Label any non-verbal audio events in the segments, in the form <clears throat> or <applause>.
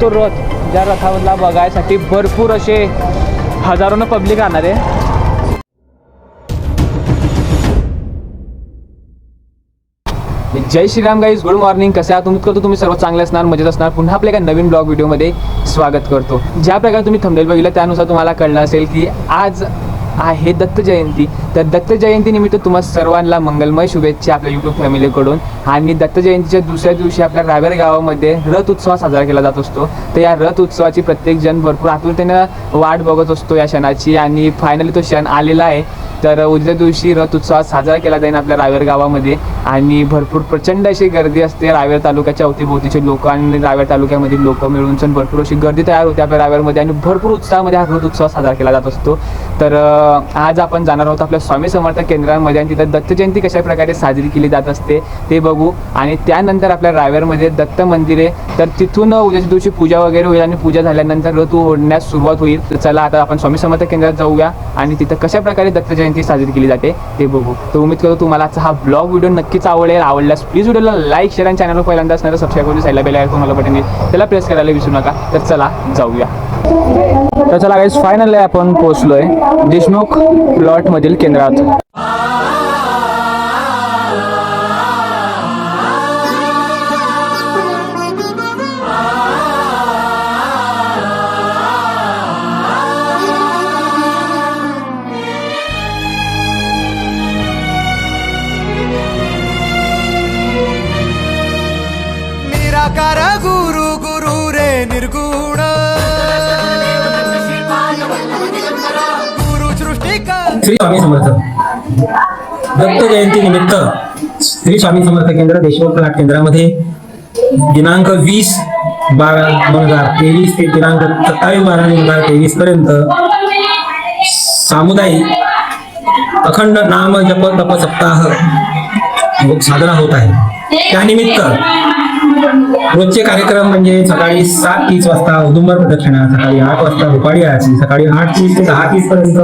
तो रथ ज्या रथावरला बघायसाठी भरपूर असे हजारोनं पब्लिक आणणार आहे. जय श्रीराम गाईज गुड मॉर्निंग कसे आहात? उम्मीद करतो तुम्ही सर्व चांगले असणार मजेत असणार. पुन्हा आपल्या एका नवीन ब्लॉग व्हिडिओमध्ये स्वागत करतो. ज्या प्रकारे तुम्ही थंबनेल बघितलं त्यानुसार तुम्हाला कळलं असेल की आज आहे दत्त जयंती. तर दत्त जयंतीनिमित्त तुम्हा सर्वांना मंगलमय शुभेच्छा आपल्या यूट्यूब फॅमिलीकडून आणि दत्त जयंतीच्या दुसऱ्या दिवशी आपल्या रावेर गावामध्ये रथ उत्सव साजरा केला जात असतो. तर या रथ उत्सवाची प्रत्येक जण भरपूर आतुरतेनं वाट बघत असतो या क्षणाची. आणि फायनली तो क्षण आलेला आहे. तर उद्या दिवशी रथ उत्सव साजरा केला जाईल आपल्या रावेर गावामध्ये. आणि भरपूर प्रचंड अशी गर्दी असते. रावेर तालुक्याच्या अवतीभोवतीचे लोक आणि रावेर तालुक्यामधील लोक मिळून सण भरपूर अशी गर्दी तयार होते आपल्या रावेरमध्ये आणि भरपूर उत्साहामध्ये हा उत्सव साजरा केला जात असतो. तर आज आपण जाणार आहोत आपल्या स्वामी समर्थ केंद्रामध्ये आणि तिथं दत्त जयंती कशा प्रकारे साजरी केली जात असते ते बघू. आणि त्यानंतर आपल्या रावेरमध्ये दत्त मंदिर आहे तर तिथून उद्याच्या दिवशी पूजा वगैरे होईल आणि पूजा झाल्यानंतर रथ ओढण्यास सुरुवात होईल. तर चला आता आपण स्वामी समर्थ केंद्रात जाऊया आणि तिथं कशा प्रकारे दत्त जयंती साजरी केली जाते ते बघू. तर उम्मीद करतो तुम्हाला आजचा हा ब्लॉग व्हिडिओ नक्कीच आवडेल आवडल्यास प्लीज व्हिडिओला लाईक शेअर आणि चॅनलवर पहिल्यांदा असणारं सबस्क्राईब करून साईडला बेल आयकॉन मला बटन त्याला प्रेस करायला विसरू नका. तर चला जाऊया. तर चला गाईज फायनली आपण पोहोचलोय देशमुख प्लॉट मधील केंद्रात. श्री स्वामी समर्थ. दत्त जयंती निमित्त श्री स्वामी समर्थ केंद्र देशमुख नाट केंद्रामध्ये दिनांक वीस बारा दोन हजार तेवीस ते दिनांक सत्तावीस बारा दोन हजार तेवीस पर्यंत सामुदायिक अखंड नाम जप तप सप्ताह साजरा होत आहे. त्यानिमित्त रोजचे कार्यक्रम म्हणजे सकाळी सात तीस वाजता उदुंबर प्रदक्षिणा सकाळी आठ वाजता दुपारी आरती सकाळी आठ तीस ते दहा तीस पर्यंत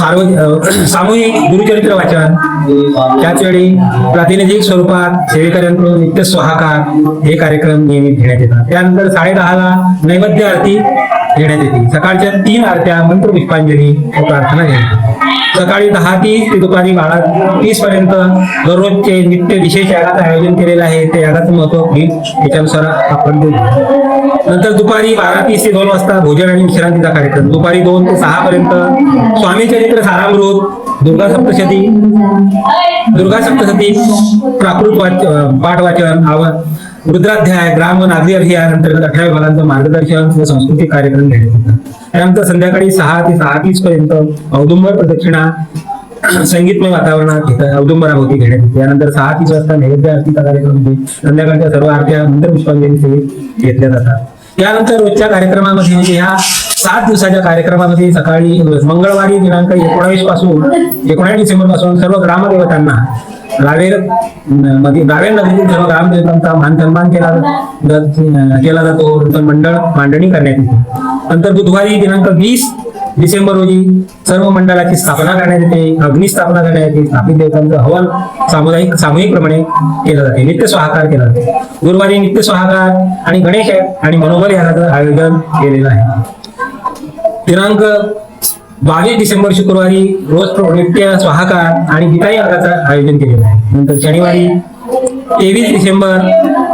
सामूहिक गुरुचरित्र वाचन त्याच वेळी प्रातिनिधिक स्वरूपात सेवेकऱ्यांकडून नित्य स्वाहाकार हे कार्यक्रम नियमित घेण्यात येतात. त्यानंतर साडे दहाला नैवेद्य आरती घेण्यात येते. सकाळच्या तीन आरत्या मंत्र पुष्पांजली व प्रार्थना घेण्यात येते. सकाळी दहा तीस ते दुपारी बारा तीस पर्यंत दररोजचे नित्य विशेष यागाचं आयोजन केलेलं आहे. ते यागाचं महत्त्व घेऊन त्याच्यानुसार आपण देऊ नंतर दुपारी बारा तीस ते दोन वाजता भोजन आणि विश्रांतीचा कार्यक्रम. दुपारी दोन ते सहा पर्यंत स्वामी चरित्र सारामृत दुर्गा सप्तशती दुर्गा सप्तशती प्राकृत वाच पाठ वाचन आव रुद्राध्याय ग्राम व नागरी अभियान अंतर्गत अठरा विभागांचं मार्गदर्शन व सांस्कृतिक कार्यक्रम घेण्यात येतात त्यानंतर संध्याकाळी सहा ते सहा तीस पर्यंत औदुंबर प्रदक्षिणा संगीतमय वातावरणात इथं औदुंबराभोवती घेण्यात येते त्यानंतर सहा तीस वाजता नैवेद्य आरतीचा कार्यक्रम होते. संध्याकाळच्या सर्व आरत्या नंतर पुष्पांजली घेतल्या जातात. त्यानंतर रोजच्या कार्यक्रमामध्ये म्हणजे ह्या सात दिवसाच्या कार्यक्रमामध्ये सकाळी मंगळवारी दिनांक एकोणावीसपासून एकोणावीस डिसेंबरपासून सर्व ग्रामदेवतांना रावेरमध्ये रावेर नगरीतील सर्व ग्रामदेवतांचा मान सन्मान केला केला जातो. नंतर मंडळ मांडणी करण्यात येते. नंतर बुधवारी दिनांक वीस डिसेंबर रोजी सर्व मंडळाची स्थापना करण्यात येते अग्निस्थापना करण्यात येते स्थापित देवतांचं हवन सामुदायिक सामूहिक प्रमाणे केलं जाते नित्य स्वाहाकार केला जातो. गुरुवारी नित्य स्वाहाकार आणि गणेश आणि मनोबल याचं आयोजन केलेलं आहे. दिनांक बावीस डिसेंबर शुक्रवारी रोज नित्य स्वाहाकार आणि गीताई यागाचं आयोजन केलेलं आहे. नंतर शनिवारी तेवीस डिसेंबर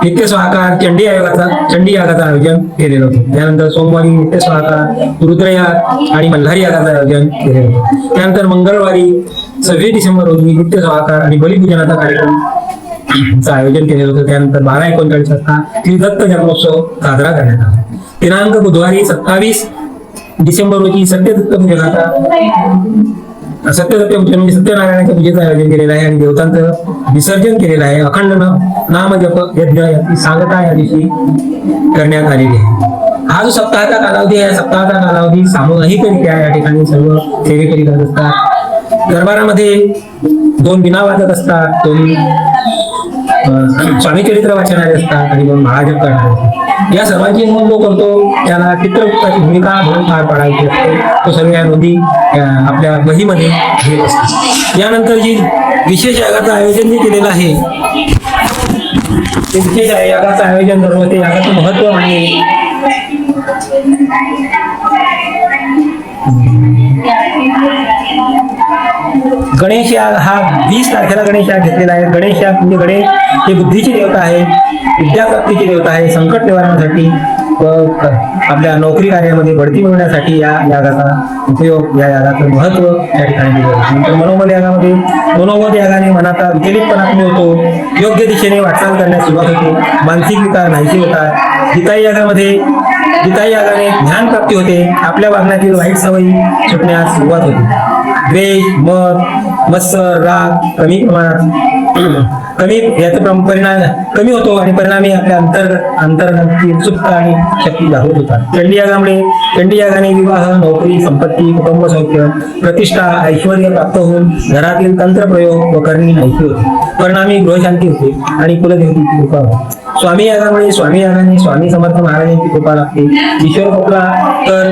नित्य स्वाहाकार चंडी आयोगाचा चंडी यागाचं आयोजन केलेलं होतं त्यानंतर सोमवारी नित्य स्वाहाकार रुद्रयाग आणि मल्हारी यागाचं आयोजन केलेलं होतं त्यानंतर मंगळवारी सव्वीस डिसेंबर रोजी नित्य स्वाहाकार आणि बलिपूजनाचा कार्यक्रम चा आयोजन केलेलं होतं. त्यानंतर बारा एकोणचाळीस वाजता त्रिदत्त दत्त जन्मोत्सव साजरा करण्यात आला. दिनांक बुधवारी सत्तावीस डिसेंबर रोजी सत्यदत्त पूजनाचा सत्य पूजन म्हणजे सत्यनारायणाच्या पूजेचं आयोजन केलेलं आहे आणि देवतांचं विसर्जन केलेलं आहे. अखंड नाम जप यज्ञ याची सांगता या दिवशी करण्यात आलेली आहे. हा जो सप्ताहाचा कालावधी आहे सप्ताहाचा कालावधी सामूहिकरित्या या ठिकाणी सर्व सेवेकरी करत असतात. दरबारामध्ये दोन बिना वाजत असतात दोन अं, स्वामी चरित्र वाचणारे असतात आणि दोन महाजप करणारे असतात. या सर्वांची नोंद जो करतो. त्याला चित्रगुप्ताची भूमिका म्हणून पार पाडायची असते. तो सर्व या नोंदी आपल्या वहीमध्ये घेत असतो. यानंतर जी विशेष यागाचं आयोजन जे केलेलं आहे ते विशेष यागाचं आयोजन सर्व ते यागाचं महत्त्व म्हणजे गणेश याग हा वीस तारखेला गणेश याग घेतलेला आहे. गणेश याग म्हणजे गणेश हे बुद्धीची देवता आहे विद्याप्राप्तीची देवता आहे संकट निवारणासाठी व आपल्या नोकरी कार्यामध्ये बढती मिळवण्यासाठी या यागाचा उपयोग या यागाचं महत्त्व या ठिकाणी दिलं नंतर मनोमल यागामध्ये मनोमत यागाने मनाचा विचलितपणा कमी होतो योग्य दिशेने वाटचाल करण्यास सुरुवात होते मानसिक विकार नाहीसे होतात गीताई यागामध्ये गीताई यागाने ज्ञान प्राप्ती होते आपल्या वागण्यातील वाईट सवयी सुटण्यास सुरुवात होते. द्वेष मध मत्सर राग कमी प्रमाणात. <clears throat> कमी याचा प्रम- परिणाम कमी होतो आणि परिणामी आपल्या अंतर्गत अंतर्गत उत्सुकता आणि शक्ती दाखवत होतात. चंडी यागामुळे चंडी यागाने विवाह नोकरी संपत्ती कुटुंब सौख्य प्रतिष्ठा ऐश्वर प्राप्त होऊन घरातील तंत्र प्रयोग व करणी माहिती होते. परिणामी गृहशांती होते आणि कुलदेवतेची कृपा होती. स्वामी यागामुळे स्वामी यागाने स्वामी समर्थ महाराजांची कृपा लागते. ईश्वर खोकला तर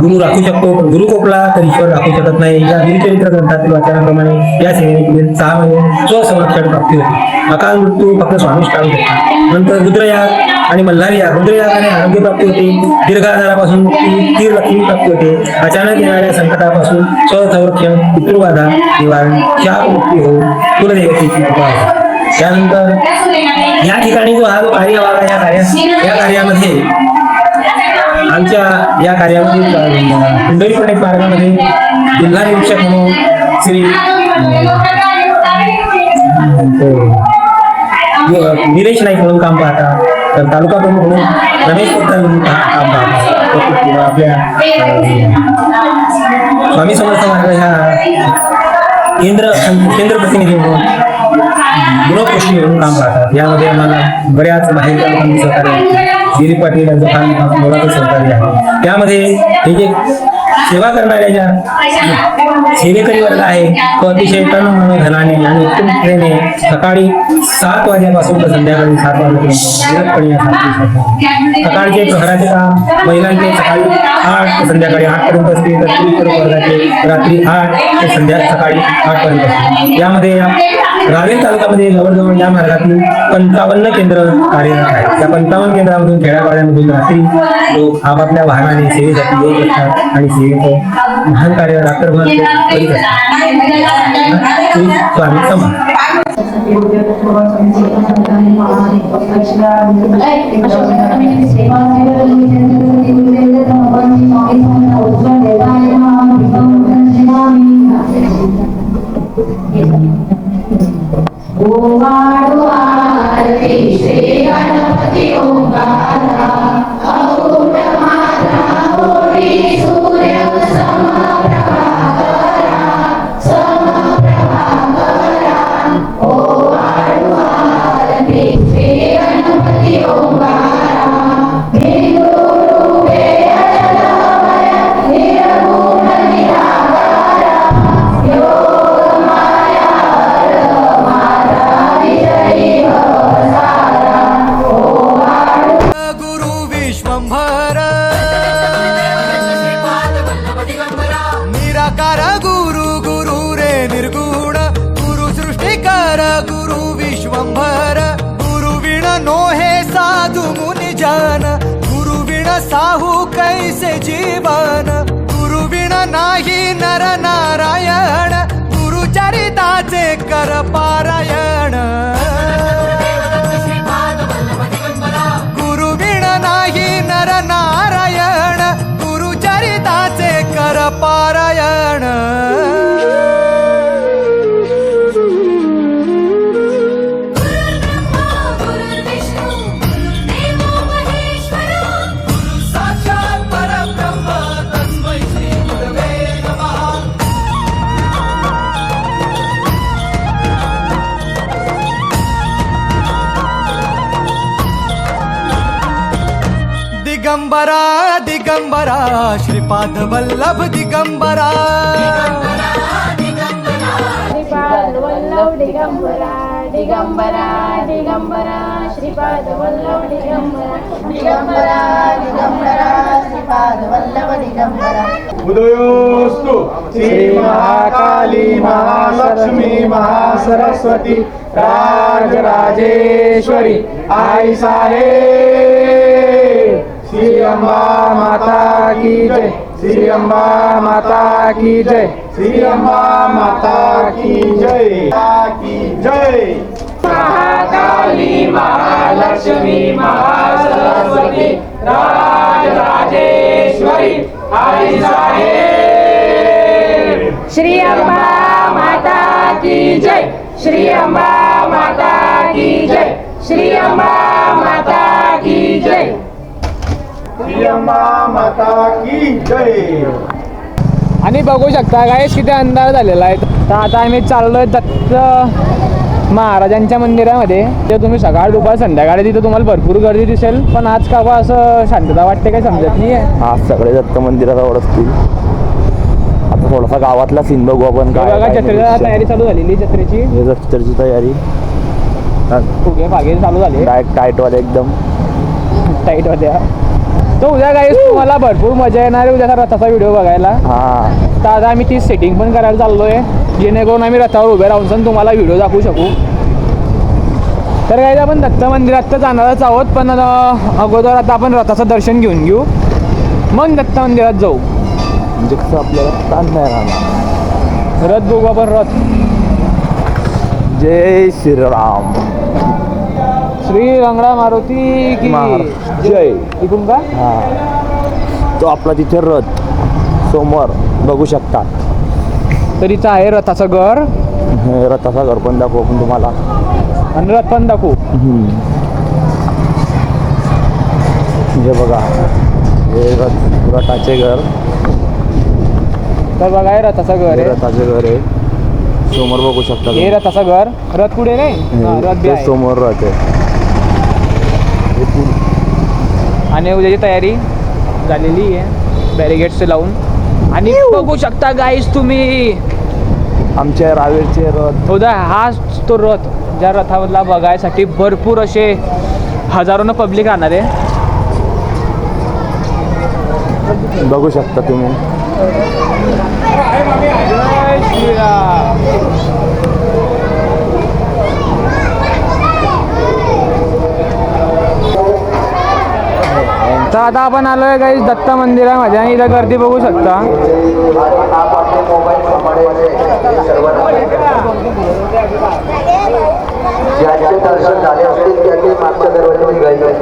गुरु राखू शकतो पण गुरु कोपला तर ईश्वर राखू शकत नाही. या गुरुचरित्र ग्रंथातील वाचनाप्रमाणे या सेवेने पुढील सहा महिने स्वसंरक्षण प्राप्ती होते. अकाल मृत्यू फक्त स्वामीच टाळू शकतात नंतर रुद्रयाग आणि मल्हारी याग रुद्रयागाने आरोग्य प्राप्ती होते. दीर्घ आजारापासून मुक्ती लक्ष्मी प्राप्ती होते. अचानक येणाऱ्या संकटापासून स्वसंरक्षण पितृबाधा निवारण शाप मुक्ती होऊन कुलदेवतेची कृपा होते त्यानंतर या ठिकाणी जो हा जो कार्य वाला या कार्या या कार्यामध्ये आमच्या या कार्यामध्ये अं, कुंडली पंडित मार्गामध्ये जिल्हा निरीक्षक म्हणून श्री हो, निलेश नाईक म्हणून काम पाहतात तर तालुका प्रमुख म्हणून रमेश पोतदार म्हणून काम पाहतात आपल्या स्वामी समर्थ मार्ग ह्या केंद्र केंद्र प्रतिनिधी म्हणून गुणकृष्णी म्हणून काम राहतात यामध्ये आम्हाला बऱ्याच बाहेरच्या लोकांचं सहकार्य गिरी पाटील यांचं फार मोलाचं सहकार्य आहे. त्यामध्ये हे जे सेवा करणाऱ्या ज्या सेवेकरी वर्ग आहे तो अतिशय तन मन धनाने आणि उत्तम तऱ्हेने सकाळी सात वाजल्यापासून तर संध्याकाळी सात वाजेपर्यंत सकाळचे प्रहराचे काम महिलांचे सकाळी आठ ते संध्याकाळी आठपर्यंत असते. तर पुरुष वर्गाचे रात्री आठ ते संध्या सकाळी आठपर्यंत असते. यामध्ये रावेर तालुक्यामध्ये जवळजवळ या मार्गातील पंचावन्न केंद्र कार्यरत आहेत. त्या पंचावन्न केंद्रामधून खेड्यापाड्यामधून रात्री लोक आपापल्या वाहनाने सेवेसाठी येत असतात आणि सेवेचं महान कार्य रात्रभर ते करीत असतात. श्री स्वामी गुरु चरिताचे कर पारायण गुरु दिगंबरा श्रीपाद वल्लभ दिगंबरा। श्रीपाद वल्लभ दिगंबरा दिगंबरा दिगंबरा श्रीपाद वल्लभ दिगंबरा दिगंबरा दिगंबरा श्रीपाद वल्लभ दिगंबरा। उदयोस्तु श्री महाकाली महालक्ष्मी महासरस्वती राजराजेश्वरी आई साहेब। श्री अंबा माता की जय। श्री अंबा माता की जय। श्री अंबा माता की जय। की जय। महाकाली महालक्ष्मी महासरस्वती राजराजेश्वरी आई साहेब श्री अंबा माता की जय। श्री अंबा माता की जय। श्री अंबा माता आणि बघू शकता काय किती अंधार झालेला आहे. तर आता आम्ही चाललोय दत्त महाराजांच्या मंदिरामध्ये. ते तुम्ही सकाळ दुपार संध्याकाळी तिथं तुम्हाला भरपूर गर्दी दिसेल. पण आज का बा असं शांतता वाटते काय समजत नाही आहे आज सगळे दत्त मंदिराजवळ असतील आता थोडासा गावातला सीन बघू आपण हे बघा जत्रेला तयारी चालू झालेली जत्रेची. हे जत्रेची तयारी. फुगे फागे चालू झाले. डायरेक्ट टाईटवाले एकदम. टाईट होत्या तो उद्या काही तुम्हाला भरपूर मजा येणार आहे उद्याचा रथाचा व्हिडिओ बघायला. हा. तर आता आम्ही ती सेटिंग पण करायला चाललोय. जेणेकरून आम्ही रथावर उभे राहून सण तुम्हाला व्हिडिओ दाखवू शकू. तर काही आपण दत्त मंदिरात तर जाणारच आहोत पण अगोदर आता आपण रथाचं दर्शन घेऊन घेऊ. मग दत्त मंदिरात जाऊ. म्हणजे कसं आपल्याला ताण नाही राहणार. रथ बघू आपण रथ. जय श्रीराम. श्री रंगडा मारुती की. महाराज जय इकडून का? हा. तो आपला तिथे रथ समोर बघू शकता. तर इथं आहे रथाचं घर. रथाचा घर पण दाखवू आपण तुम्हाला. आणि रथ पण दाखवू. हे बघा. हे रथ रथाचे घर. तर बघा हे रथाचं घर हे आहे. रथाचे घर आहे. समोर बघू शकता हे. रथाचं घर. रथ पुढे नाही रथ समोर रथ आहे. आणि उद्याची तयारी झालेली आहे. बॅरिगेट्स लावून. आणि बघू शकता गाईस तुम्ही. आमच्या रावेरचे रथ. उद्या हा तो रथ ज्या रथावरला बघायसाठी भरपूर असे हजारोनं पब्लिक राहणार आहे. बघू शकता तुम्ही. तर आता आपण आलोय काही दत्त मंदिरामध्ये आणि इथं गर्दी बघू शकता. ज्यांचे दर्शन झाले असतील त्यांनी मागच्या दरवाजे निघायचे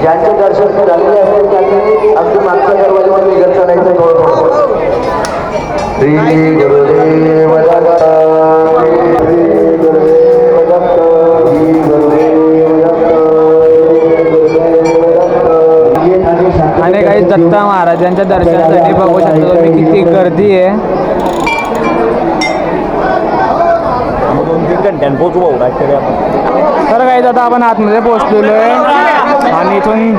ज्यांचे दर्शन झालेले असेल त्यांनी अगदी मागच्या दरवाजेमध्ये निघत थोडं श्री गुरुदेव दत्त महाराजांच्या दर्शनासाठी बघू शकता तुम्ही किती गर्दी आहे. दोन तीन घंट्यान पोचू भाऊ ॲक्च्युली आपण. तर काही आता आपण आतमध्ये पोहोचलेलो आहे आणि इथून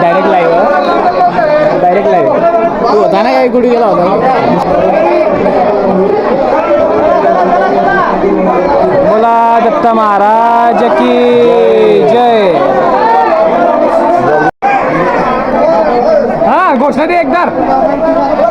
डायरेक्ट लाईव्ह डायरेक्ट लाईव्ह तू होता ना काही कुठे गेला होता? बोला दत्त महाराज की जय. घोषणा दे एकदा जय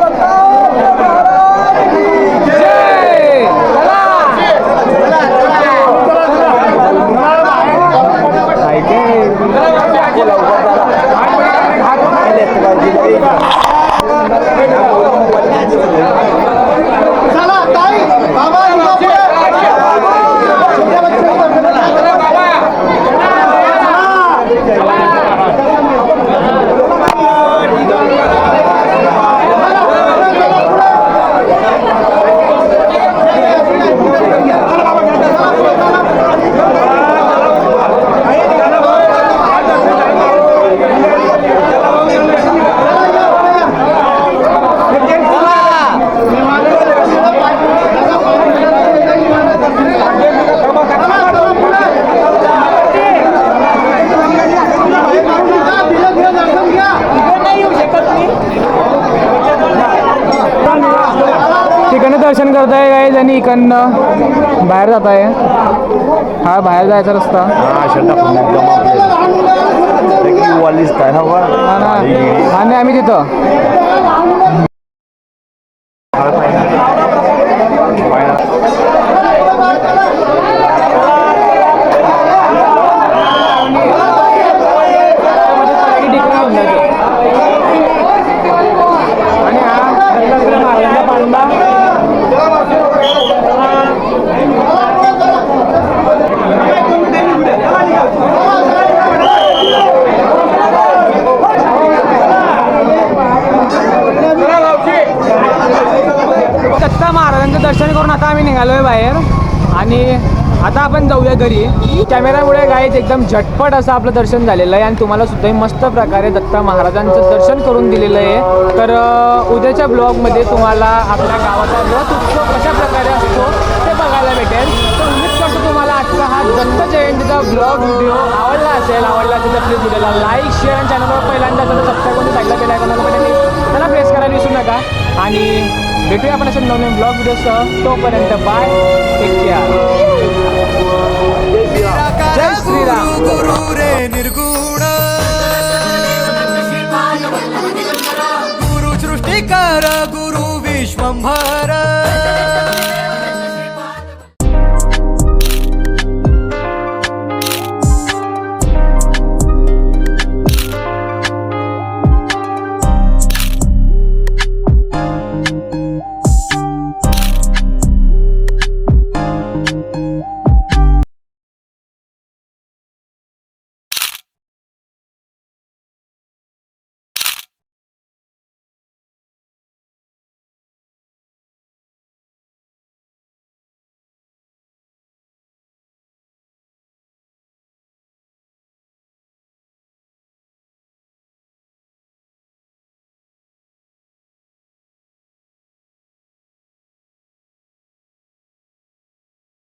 आणि इकडनं बाहेर जात आहे. हा बाहेर जायचा रस्ता. हा शर्ट आपण आता आम्ही निघालो आहे बाहेर. आणि आता आपण जाऊया घरी. कॅमेरामुळे गाईच एकदम झटपट असं आपलं दर्शन झालेलं आहे. आणि तुम्हाला सुद्धा मस्त प्रकारे दत्ता महाराजांचं दर्शन करून दिलेलं आहे. तर उद्याच्या ब्लॉगमध्ये तुम्हाला आपल्या गावाचा रथ उत्सव कशा प्रकारे असतो ते बघायला भेटेल. तर उमेद करतो तुम्हाला आजचा हा दत्त जयंतीचा ब्लॉग व्हिडिओ आवडला असेल. आवडला असेल तर प्लीज व्हिडिओला लाईक शेअर आणि चॅनलवर पहिल्यांदा सबस्क्राईब करून साईडला बेल आयकॉनला त्याला प्रेस करायला विसरू नका. आणि भेटूया आपण असे नवीन ब्लॉग व्हिडिओसह तोपर्यंत बाय टेक केअर जय श्रीराम. गुरु गुरु रे निर्गुण गुरु सृष्टिकार गुरु विश्वंभर.